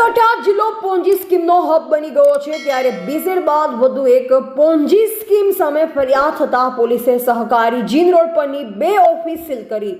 સાબરકાંઠા જિલ્લો Ponzi સ્કીમનો hub બની ગયો છે. ત્યારે બીઝેડ બાદ વધુ એક પોંજી સ્કીમ સામે ફરિયાદ થતા પોલીસે સહકારી જીન રોડ પરની બે ઓફિસ સીલ કરી.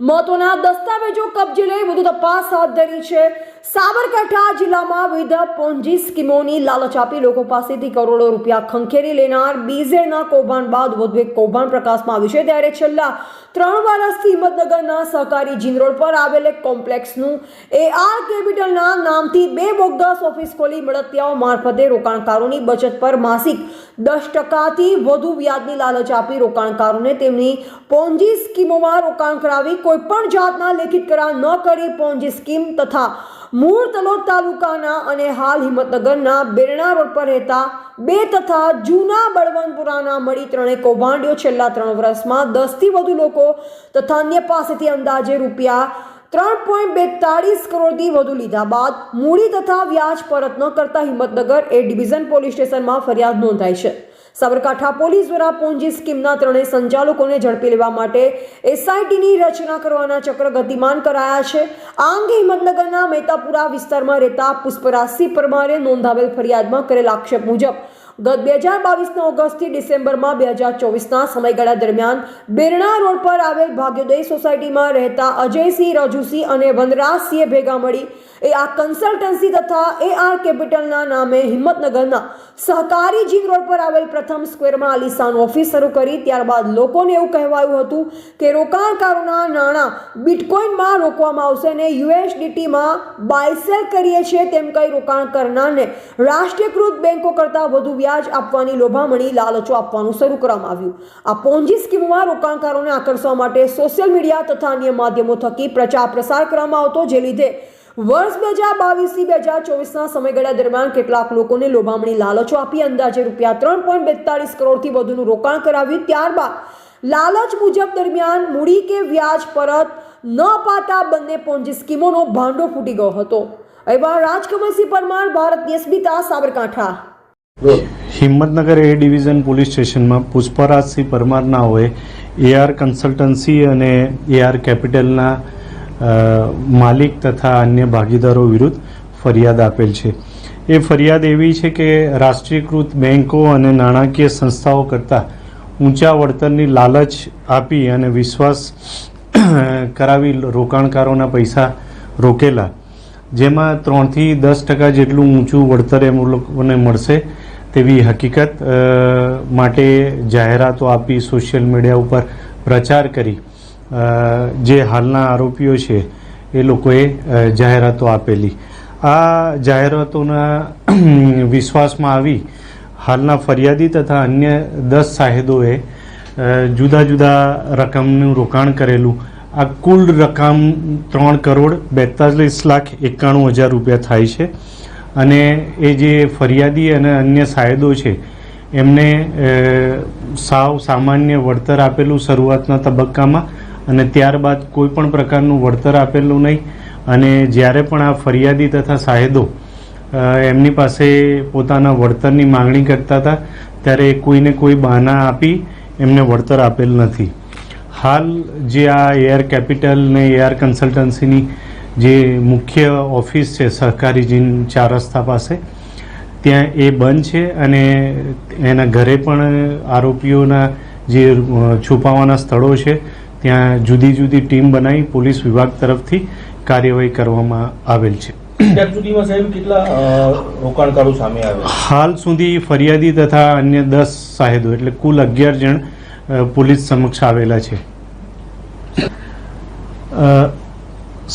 મહત્વના દસ્તાવેજો કબજે લઈ વધુ તપાસ હાથ ધરી છે. સાબરકાંઠા જિલ્લામાં વિવિધ પોંજી સ્કીમોની લાલચ આપી લોકો પાસેથી કરોડો રૂપિયા ખંખેરી લેનાર બીઝેડના કૌભાંડ બાદ વધુ એક કૌભાંડ પ્રકાશમાં આવ્યું છે. ત્યારે છેલ્લા ત્રણ વર્ષથી હિંમતનગરના સહકારી જીન રોડ પર આવેલ એક કોમ્પ્લેક્સનું એઆર કેપિટલના નામથી બે બોગસ ઓફિસ ખોલી મળતિયાઓ મારફતે રોકાણકારોની બચત પર માસિક દસ ટકાથી વધુ વ્યાજની લાલચ આપી રોકાણકારોને તેમની પોંજી સ્કીમોમાં રોકાણ કરાવી કોઈપણ જાતના લેખિત કરાર ન કરી પોંજી સ્કીમ તથા મૂળ તલોદ તાલુકાના અને હાલ હિંમતનગરના બેરણા રોડ પર રહેતા બે તથા જૂના બળવંતપુરાના મળી ત્રણેય કૌભાંડીઓ છેલ્લા ત્રણ વર્ષમાં દસથી વધુ લોકો તથા અન્ય પાસેથી અંદાજે રૂપિયા ત્રણ પોઈન્ટ બેતાળીસ કરોડથી વધુ લીધા બાદ મૂડી તથા વ્યાજ પરત ન કરતા હિંમતનગર એ ડિવિઝન પોલીસ સ્ટેશનમાં ફરિયાદ નોંધાઈ છે. સાબરકાંઠા પોલીસ દ્વારા પોંજી સ્કીમના ત્રણેય સંચાલકોને ઝડપી લેવા માટે એસઆઈટીની રચના કરવાના ચક્ર ગતિમાન કરાયા છે. આ અંગે હિંમતનગરના મહેતાપુરા વિસ્તારમાં રહેતા પુષ્પરાજસિંહ પરમારે નોંધાવેલ ફરિયાદમાં કરેલ આક્ષેપ મુજબ, ગત બે હજાર બાવીસના ઓગસ્ટથી ડિસેમ્બરમાં બે હજાર ચોવીસના સમયગાળા દરમિયાન બેરણા રોડ પર આવેલ ભાગ્યોદય સોસાયટીમાં રહેતા અજયસિંહ રજુસિંહ અને વનરાજસિંહે ભેગા મળી એ આ કન્સલ્ટન્સી તથા એ આર કેપિટલના નામે હિંમતનગરના સહકારી જીન રોડ પર આવેલ પ્રથમ સ્ક્વેરમાં આલિશાન ઓફિસ શરૂ કરી. ત્યારબાદ લોકોને એવું કહેવાયું હતું કે રોકાણકારોના નાણાં બિટકોઇનમાં રોકવામાં આવશે અને યુએસડીટીમાં બાયસેલ કરીએ છીએ તેમ કહી રોકાણ કરનારને રાષ્ટ્રીયકૃત બેન્કો કરતાં વધુ વ્યાજ આપવાની લોભામણી લાલચો આપવાનું શરૂ કરવામાં આવ્યું. આ પોંજી સ્કીમમાં રોકાણકારોને આકર્ષવા માટે સોશિયલ મીડિયા તથા અન્ય માધ્યમો થકી પ્રચાર પ્રસાર કરવામાં આવતો, જે લીધે વર્ષ બે હજાર બાવીસથી બે હજાર ચોવીસના સમયગાળા દરમિયાન કેટલાક લોકોને લોભામણી લાલચો આપી અંદાજે રૂપિયા ત્રણ પોઈન્ટ બેતાળીસ કરોડથી વધુનું રોકાણ કરાવ્યું. ત્યારબાદ લાલચ મુજબ દરમિયાન મૂડી કે વ્યાજ પરત ન અપાતા બંને પોન્જી સ્કીમોનો ભાંડો ફૂટી ગયો હતો. એવા Rajkamalsinh Parmar, Bharat Smita Sabarkantha. Himmatnagar A division police સ્ટેશનમાં પુષ્પરાજસિંહ પરમારના હોય એઆર કન્સલ્ટન્સી અને એઆર કેપિટલના માલિક તથા અન્ય ભાગીદારો વિરુદ્ધ ફરિયાદ આપેલ છે. એ ફરિયાદ એવી છે કે રાષ્ટ્રીયકૃત બેન્કો અને નાણાકીય સંસ્થાઓ કરતાં ઊંચા વળતરની લાલચ આપી અને વિશ્વાસ કરાવી રોકાણકારોના પૈસા રોકેલા. જેમાં ત્રણથી દસ ટકા જેટલું ઊંચું વળતર એમ લોકોને મળશે તેવી હકીકત માટે જાહેરાતો આપી સોશિયલ મીડિયા ઉપર પ્રચાર કરી. જે હાલના આરોપીઓ છે, એ લોકોએ જાહેરાતો આપેલી. આ જાહેરાતોના વિશ્વાસમાં આવી હાલના ફરિયાદી તથા અન્ય દસ સાહેદોએ જુદા જુદા રકમનું રોકાણ કરેલું. આ કુલ રકમ ત્રણ કરોડ બેતાલીસ લાખ એકાણું હજાર રૂપિયા થાય છે. અને એ જે ફરિયાદી અને અન્ય સાહેદો છે, એમને સાવ સામાન્ય વળતર આપેલું શરૂઆતના તબક્કામાં અને ત્યારબાદ કોઈ પણ પ્રકારનું વળતર આપેલું નહીં. અને જ્યારે પણ આ ફરિયાદી તથા સાહેદો એમની પાસે પોતાના વળતરની માંગણી કરતા હતા, ત્યારે કોઈને કોઈ બહાના આપી એમને વળતર આપેલ નથી. હાલ જે આ એઆર કેપિટલ ને એઆર કન્સલ્ટન્સીની જે મુખ્ય ઓફિસ છે, સહકારી જીન ચાર રસ્તા પાસે, ત્યાં એ બંધ છે અને એના ઘરે પણ આરોપીઓના જે છુપાવાના સ્થળો છે ત્યાં જુદી જુદી ટીમ બનાવી પોલીસ વિભાગ તરફથી કાર્યવાહી કરવામાં આવેલ છે. હાલ સુધી ફરિયાદી તથા અન્ય દસ સાહેદો એટલે કુલ અગિયાર જણ પોલીસ સમક્ષ આવેલા છે.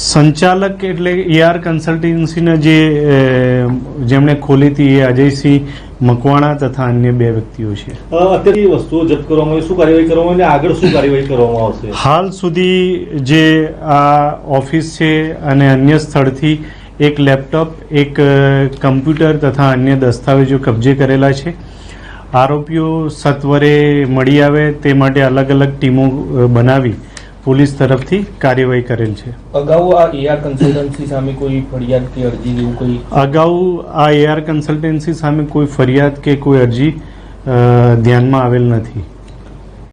સંચાલક એટલે એઆર કન્સલ્ટન્સીના જે જેમણે ખોલી હતી એ અજયસિંહ મકવાણા તથા અન્ય બે વ્યક્તિઓ છે. અત્યારે વસ્તુઓ જપ્ત કરવામાં આવી શું કાર્યવાહી કરવામાં અને આગળ શું કાર્યવાહી કરવામાં આવશે? હાલ સુધી જે આ ઓફિસ છે અને અન્ય સ્થળથી એક લેપટોપ એક કમ્પ્યુટર તથા અન્ય દસ્તાવેજો કબજે કરેલા છે. આરોપીઓ સત્વરે મળી આવે તે માટે અલગ અલગ ટીમો બનાવી પોલીસ તરફથી કાર્યવાહી કરેલ છે. અગાઉ આ એઆર કન્સલ્ટન્સી સામે કોઈ ફરિયાદ કે અરજી જેવું કોઈ? અગાઉ આ એઆર કન્સલ્ટન્સી સામે કોઈ ફરિયાદ કે કોઈ અરજી ધ્યાનમાં આવેલ નથી.